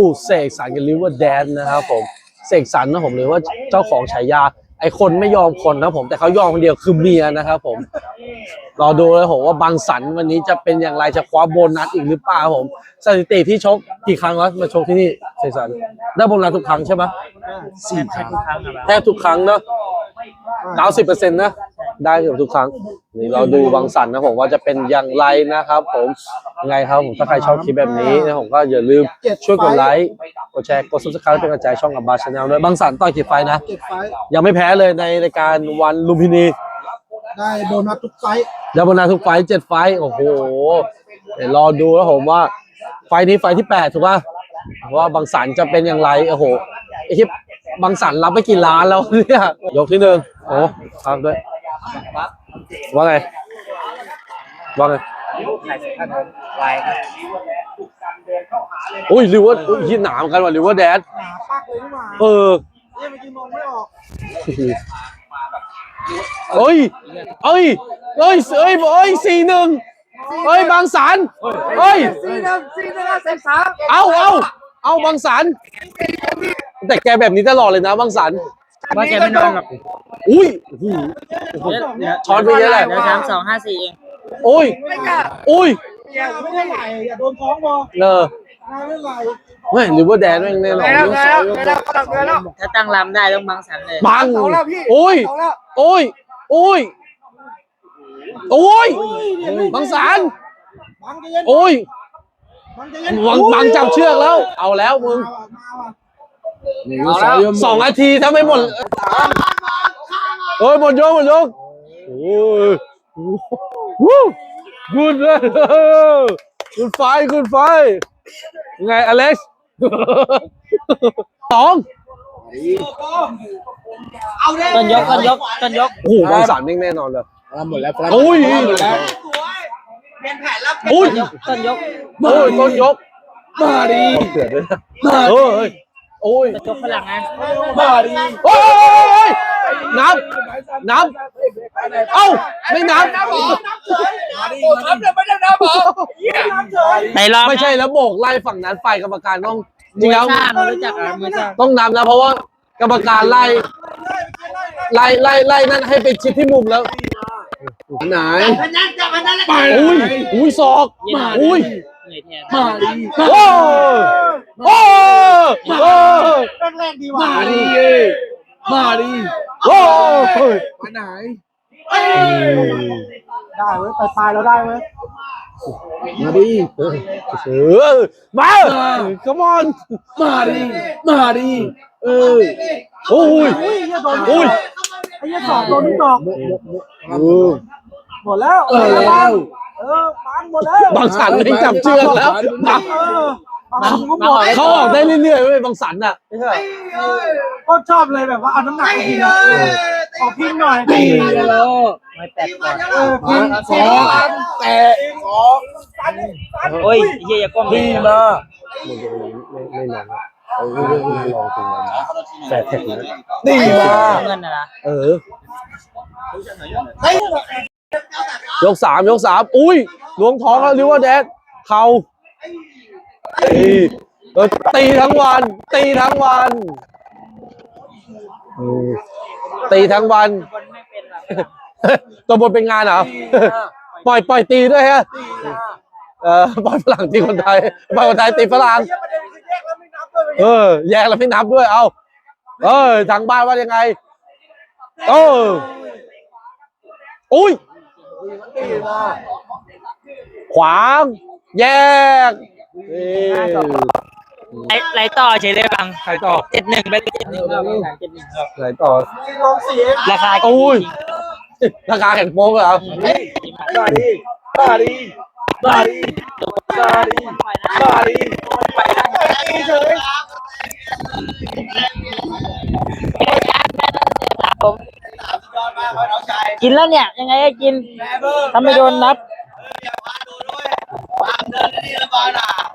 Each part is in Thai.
ผู้เสกสรรกับลิเวอร์แดนนะครับผมเสกสรรนะผมหรือว่าเจ้าของฉายา ไอคนไม่ยอมคนนะผมแต่เขายอมคนเดียวคือเมียนะครับผมรอดูเลยผมว่าบางสันวันนี้จะเป็นอย่างไรจะคว้าโบนัสอีกหรือเปล่าครับผม สถิติที่ชกกี่ครั้งแล้วมาชกที่นี่เสกสรรได้โบนัสทุกครั้งใช่ไหมสี่ครั้งทุกครั้งครับแทบทุกครั้งเนอะเก้าสิบเปอร์เซ็นต์นะ ได้เกือบทุกครั้งนี่เราดูบางสันนะผมว่าจะเป็นอย่างไรนะครับ ผมยังไงครับผมถ้าใครชอบคลิปแบบนี้นะผมก็อย่าลืมช่วยกดไลค์กดแชร์กด subscribe เป็นกำลังใจช่องกับบาร์ชาแนลด้วยบางสันต่อยกี่ไฟล์นะ เจ็ดไฟท์ยังไม่แพ้เลยในรายการวันลุมพินีได้โบนัสทุกไฟท์ยาบนาทุกไฟล์เจ็ดไฟล์โอ้โหเดี๋ยวรอดูแล้วผมว่า ไฟล์นี้ไฟล์ที่แปดถูกป่ะว่าบางสันจะเป็นอย่างไรโอ้โหไอคลิปบางสันรับไปกี่ล้านแล้วเนี่ยยกที่หนึ่งโอ้ครับด้วย ว่าไงว่าไงไวครับอุ้ยริวว่าอุ้ยที่หนามอนกันว่ะริวว่าแดดหนาปักเลยนี่หว่าเออเนี่ยเมื่อกี้มองไม่ออกเอ้ยเอ้ยเอ้ยเอ้ยเอ้ยสี่หนึ่งเอ้ยบางสันเอ้ยสี่หนึ่งสี่หนึ่งเซนสามเอาเอาเอาบางสันแต่แกแบบนี้ตลอดเลยนะบางสัน ว่าแกไม่นอนหรอกอุ้ยโอ้โหช้อนไปเยอะเลยเดี๋ยวสามสองห้าสี่เองโอ้ยไม่กล้าอุ้ยอย่าไม่ได้ไหลอย่าโดนท้องพอเออไม่ไหลไม่หรือว่าแดนแม่งแน่นอนแล้วแล้วแล้วแล้วถ้าตั้งลำได้ต้องบังสันเลยบังเอาแล้วพี่โอ้ยเอาแล้วโอ้ยโอ้ยโอ้ยบางสันบังจะเย็นโอ้ยบังจะเย็นบังบังจับเชือกแล้ว เอาแล้วมึง เอาแล้วสองนาทีถ้าไม่หมดเอ้ยหมดยกหมดยกโอ้ยวู้กุดเลยกุดไฟกุดไฟยังไงอเล็กซ์สองเอาเลยต้นยกต้นยกต้นยกโอ้โหบางสามนี่แน่นอนเลยหมดแล้วโอ้ยหมดแล้วโอ้ยต้นยกโอ้ยต้นยกมาดีเกิดด้วยนะเออเฮ้ย โอ้ยต้นยกฝรั่งนะมาดีโอ้ยนับนับเอ้าไม่นับโอ้ทับเลยไม่ได้นะบอกไหนลองไม่ใช่แล้วโบกไล่ฝั่งนั้นฝ่ายกรรมการต้องจมืริงอแล้วสร้างรู้จักอะมือสร้างต้องนำนะเพราะว่ากรรมการไล่ไล่ไล่ไล่นั่นให้ไปชิดที่มุมแล้วไหนไปอุ้ยอุ้ยศอกอุ้ยเหนื่อยแทนมาดีโอ้ โอ้โอ้แรกๆดีว่ะมาดิมาดีโอ้ไปไหนได้เว้ยไปปลายเราได้เว้ยมาดิเออมา come on มาดีมาดีเออโอ้ยอุ้ยเหี้ยโดนอุ้ยไอ้เหี้ยสองโดนทุกดอกเออหมดแล้วเออแล้วเออปังหมดแล้วบางสันไม่จับเชือกแล้วบางเออปังก็หมดเขาออกได้เรื่อยๆเว้ยบางสันอะไม่ใช่ก็ชอบเลยแบบว่าเอาน้ำหนักมาพิงอะขอพิงหน่อยไม่แตกก่อนเออพิงสองแต่สองโอ้ยเฮียอย่าก้มดิมาไม่ไม่นอนเอาเรื่องนี้ลองจริงนะแต่แท็กนะดีมาเงินนะนะเออยกสามยกสามอุ้ยล้วงท้องแล้วริวว่าแดดเข่า ตีเออตีทั้งวัน ตีทั้งวันอืมตีทั้งวันคนไม่เป็นหรอกตัวบนเป็นงานเหรอปล่อยปล่อยตีด้วยฮะเออปล่อยฝรั่งตีคนไทยปล่อยคนไทยตีฝรั่งเออ แยกแล้วไม่นับด้วย เอาเออทางบ้านว่ายังไงเอออุ้ยขวางแยก นี่ไหลไหลต่อเฉยเลยบังใครต่อเจ็ดหนึ่งไปเจ็ดหนึ่งครับเจ็ดหนึ่งครับใครต่อลองสีราคาโอ้ยราคาแข่งโป๊กเหรอมาดีมาดีมาดีมาดีมาดีเฉยผมกินแล้วเนี่ย ยังไงก็กินถ้าไม่โดนนับ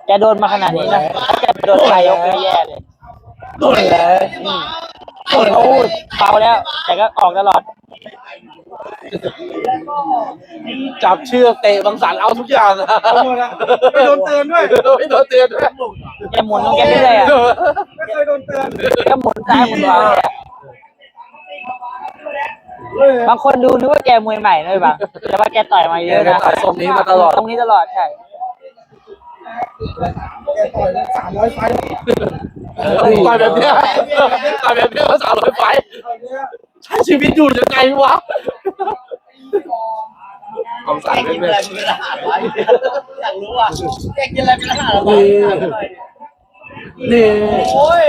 แกโดนมาขนาดนี้นะถ้าแกโดนใครยกแย่เลยโดนแล้วโอ้ยเบาแล้ว แต่ก็ออกตลอด จับเชือกเตะบางสันเอาทุกอย่างนะเอาหมดอะไม่โดนเตือนด้วยไม่โดนเตือนด้วยแกหมุนของแกไปเลยอะไม่เคยโดนเตือนแกหมุนซ้ายหมุนขวาเลยอะบางคนดูนึกว่าแกมวยใหม่เลยบางแต่ว่าแกต่อยมาเยอะนะต่อยทรงนี้มาตลอดตรงนี้ตลอดใช่ แกต่อยสามร้อยไฟล์ต่อยแบบเนี้ยต่อยแบบเนี้ยมาสามร้อยไฟท์ใช้ชีวิตอยู่ยังไงวะความสั่นเรื่อยอยากรู้อะแกกินอะไรเป็นอาหารๆนี่นี่โอ้ย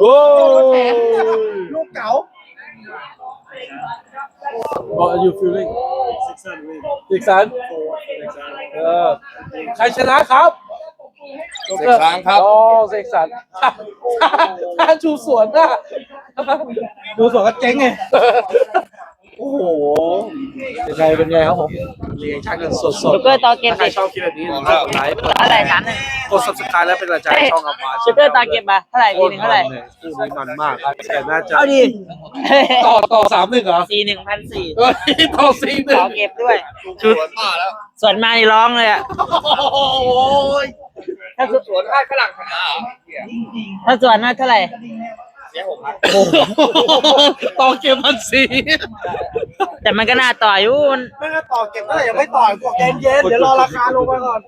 โอ้ย ลูกเก๋า What are you feeling ซิกซันเออใครชนะครับเสกสรรครับโอ้เสกสรรถ้าชูสวนน่ะดูสวนก็เจ๊งไงโอ้โหเป็น ไงเป็นไงครับผมเรียงชักกันสดชูเกอร์ต่อเกมๆถ้าใครติดชอบคลิปแบบนี้กดไลค์เท่าไหร่สามหนึ่งกด subscribe และเป็นกำลังใจให้ช่องอัพมาชูเกอร์ต่อเกมมาเท่าไหร่ทีหนึ่งเท่าไหร่คู่นี้มันมากแต่น่าจะเอาดีต่อต่อสามหนึ่งเหรอสี่หนึ่งพันสี่เฮ้ยต่อสี่หนึ่ขงอเก็บด้วย ชุดส่วนมานี่ร้องเลยอะ โอ้ยถ้าสสวนข้าวฝรั่งขนาดถ้าส่วนน่าเท่าไหร่ ต่อเกมพันสี่แต่มันก็น่าต่ออยู่มัน ไม่ก็ต่อเก็บก็ยังไม่ต่อยบอกเย็นเย็นๆเดี๋ยวรอราคาลงมาก่อน